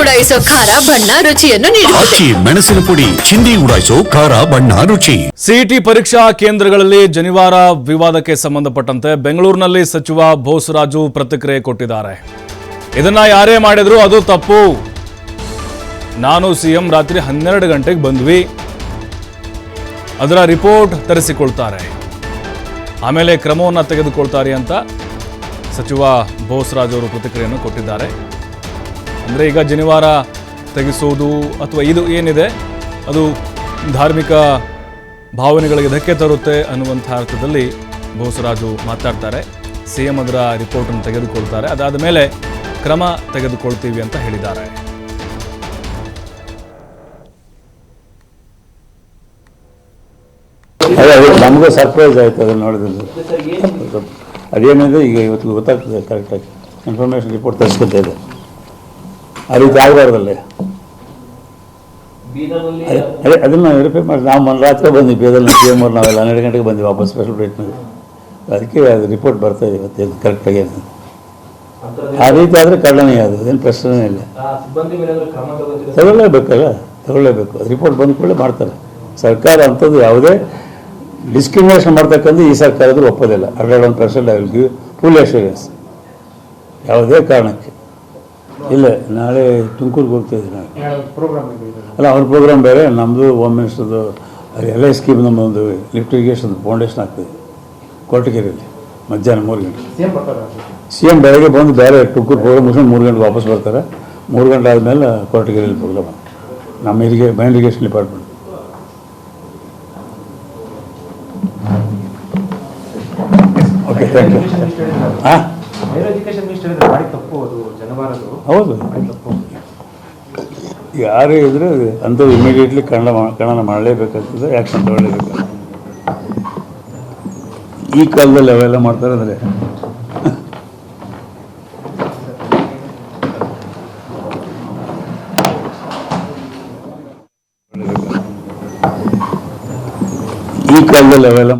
ಉಡಾಯಿಸೋ ಖಾರ ಬಣ್ಣ ರುಚಿಯನ್ನು ನೀಡುತ್ತದೆ ಆಚಿ ಮೆಣಸಿನ ಪುಡಿ ಚಿಂದಿ ಉಡಾಯಿಸೋ ಖಾರ ಬಣ್ಣ ರುಚಿ. ಸಿಇಟಿ ಪರೀಕ್ಷಾ ಕೇಂದ್ರಗಳಲ್ಲಿ ಜನಿವಾರ ವಿವಾದಕ್ಕೆ ಸಂಬಂಧಪಟ್ಟಂತೆ ಬೆಂಗಳೂರಿನಲ್ಲಿ ಸಚಿವ ಬೋಸರಾಜು ಪ್ರತಿಕ್ರಿಯೆ ಕೊಟ್ಟಿದ್ದಾರೆ. ಇದನ್ನ ಯಾರೇ ಮಾಡಿದ್ರು ಅದು ತಪ್ಪು. ನಾನು ಸಿಎಂ ರಾತ್ರಿ ಹನ್ನೆರಡು ಗಂಟೆಗೆ ಬಂದ್ವಿ. ಅದರ ರಿಪೋರ್ಟ್ ತರಿಸಿಕೊಳ್ತಾರೆ. ಆಮೇಲೆ ಕ್ರಮವನ್ನು ತೆಗೆದುಕೊಳ್ತಾರೆ ಅಂತ ಸಚಿವ ಬೋಸರಾಜ್ ಅವರು ಪ್ರತಿಕ್ರಿಯೆಯನ್ನು ಕೊಟ್ಟಿದ್ದಾರೆ. ಅಂದರೆ ಈಗ ಜನಿವಾರ ತೆಗೆಸೋದು ಅಥವಾ ಇದು ಏನಿದೆ, ಅದು ಧಾರ್ಮಿಕ ಭಾವನೆಗಳಿಗೆ ಧಕ್ಕೆ ತರುತ್ತೆ ಅನ್ನುವಂಥ ಅರ್ಥದಲ್ಲಿ ಬೋಸರಾಜು ಮಾತಾಡ್ತಾರೆ. ಸಿ ಎಂ ಅದರ ರಿಪೋರ್ಟನ್ನು ತೆಗೆದುಕೊಳ್ತಾರೆ. ಅದಾದ ಮೇಲೆ ಕ್ರಮ ತೆಗೆದುಕೊಳ್ತೀವಿ ಅಂತ ಹೇಳಿದ್ದಾರೆ. ನಮಗೂ ಸರ್ಪ್ರೈಸ್ ಆಯಿತು ಅದನ್ನು ನೋಡಿದ್ರೆ ಅದೇನಿದೆ, ಈಗ ಇವತ್ತು ಗೊತ್ತಾಗ್ತದೆ ಕರೆಕ್ಟಾಗಿ ಇನ್ಫಾರ್ಮೇಷನ್ ರಿಪೋರ್ಟ್ ತರಿಸ್ಕೊತಾ ಇದೆ. ಆ ರೀತಿ ಆಗಬಾರ್ದಲ್ಲೇ ಅದೇ ಅದನ್ನ ನಾವು ವೆರಿಫೈ ಮಾಡಿ ನಾವು ಮೊನ್ನೆ ರಾತ್ರಿ ಬಂದ್ವಿ ಬೇದಲ್ಲಿ ಪಿ ಎಂ ಅವ್ರು ನಾವೆಲ್ಲ ಹನ್ನೆರಡು ಗಂಟೆಗೆ ಬಂದ್ವಿ ವಾಪಸ್ ಸ್ಪೆಷಲ್ ಟ್ರೀಟ್ಮೆಂಟ್ ಅದಕ್ಕೆ ಅದು ರಿಪೋರ್ಟ್ ಬರ್ತಾ ಇದೆ ಇವತ್ತು ಕರೆಕ್ಟಾಗಿ ಅದು. ಆ ರೀತಿ ಆದರೆ ಕಳ್ಳನೇ ಅದು ಅದೇನು ಪ್ರಶ್ನೆ ಇಲ್ಲ. ತಗೊಳ್ಳೇಬೇಕಲ್ಲ ತಗೊಳ್ಳೇಬೇಕು. ಅದು ರಿಪೋರ್ಟ್ ಬಂದ ಕೂಡಲೇ ಮಾಡ್ತಾರೆ. ಸರ್ಕಾರ ಅಂಥದ್ದು ಯಾವುದೇ ಡಿಸ್ಕ್ರಿಮಿನೇಷನ್ ಮಾಡ್ತಕ್ಕಂಥ ಈ ಸರ್ಕಾರ ಒಪ್ಪೋದಿಲ್ಲ. Hundred one percent I will give full assurance ಯಾವುದೇ ಕಾರಣಕ್ಕೆ. ಇಲ್ಲ ನಾಳೆ ತುಮಕೂರಿಗೆ ಹೋಗ್ತಾ ಇದ್ದೀನಿ ನಾನು. ಅಲ್ಲ ಅವ್ರ ಪ್ರೋಗ್ರಾಮ್ ಬೇರೆ ನಮ್ಮದು ಹೋಮ್ ಮಿನಿಸ್ಟರ್ದು ಎಲ್ಲ ಸ್ಕೀಮ್ ನಮ್ಮದೊಂದು ಲಿಫ್ಟ್ ಇರಿಗೇಷನ್ ಫೌಂಡೇಶನ್ ಆಗ್ತದೆ ಕೊರಟಗೆರೆಯಲ್ಲಿ ಮಧ್ಯಾಹ್ನ ಮೂರು ಗಂಟೆ. ಸಿ ಎಂ ಬೆಳಗ್ಗೆ ಬಂದು ಬೇರೆ ತುಮಕೂರು ಪ್ರೋಗ್ರಾಮ್ ಮುಗಿಸ್ಕೊಂಡು ಮೂರು ಗಂಟೆ ವಾಪಸ್ ಬರ್ತಾರೆ. ಮೂರು ಗಂಟೆ ಆದಮೇಲೆ ಕೊರಟಗೆರೆಯಲ್ಲಿ ಪ್ರೋಗ್ರಾಮ್ ನಮ್ಮ ಇರಿಗೇ main irrigation department okay thank you ಹಾಂ? ಹೌದು. ಯಾರೇ ಇದ್ರೆ ಅಂಥದ್ದು ಇಮಿಡಿಯೇಟ್ಲಿ ಕನ್ನಡ ಕನ್ನಡ ಮಾಡಲೇಬೇಕಾಗ್ತದೆ ಆ್ಯಕ್ಷನ್ ತಗೊಳ್ಳೇಬೇಕಾಗ್ತದೆ ಈ ಕಾಲದಲ್ಲಿ ಅವೆಲ್ಲ ಮಾಡ್ತಾರೆ ಅಂದರೆ. ಈ ಕಾಲದಲ್ಲಿ ಅವೆಲ್ಲ